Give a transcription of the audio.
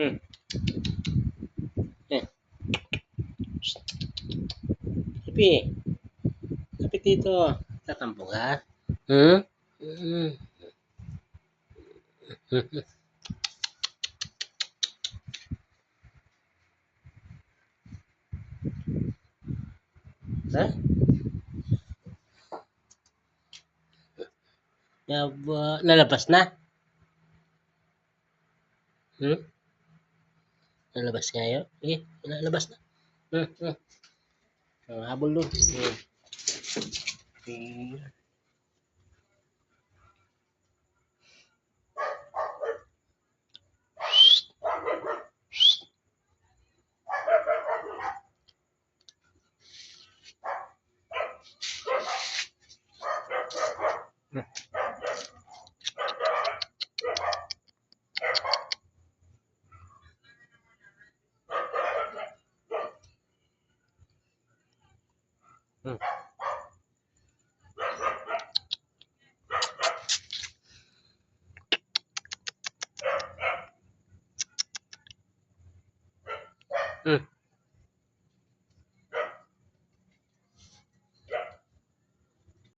Hmm. Eh. Tapi, tapi dito, tatampo ka? Hmm? Hmm. Ha? Yaba, nalabas na? Hmm? Nalabas nga yun? Eh, nalabas na. Hmm, hmm. Habol doon. Hmm. Hmm. Hmm. Hmm.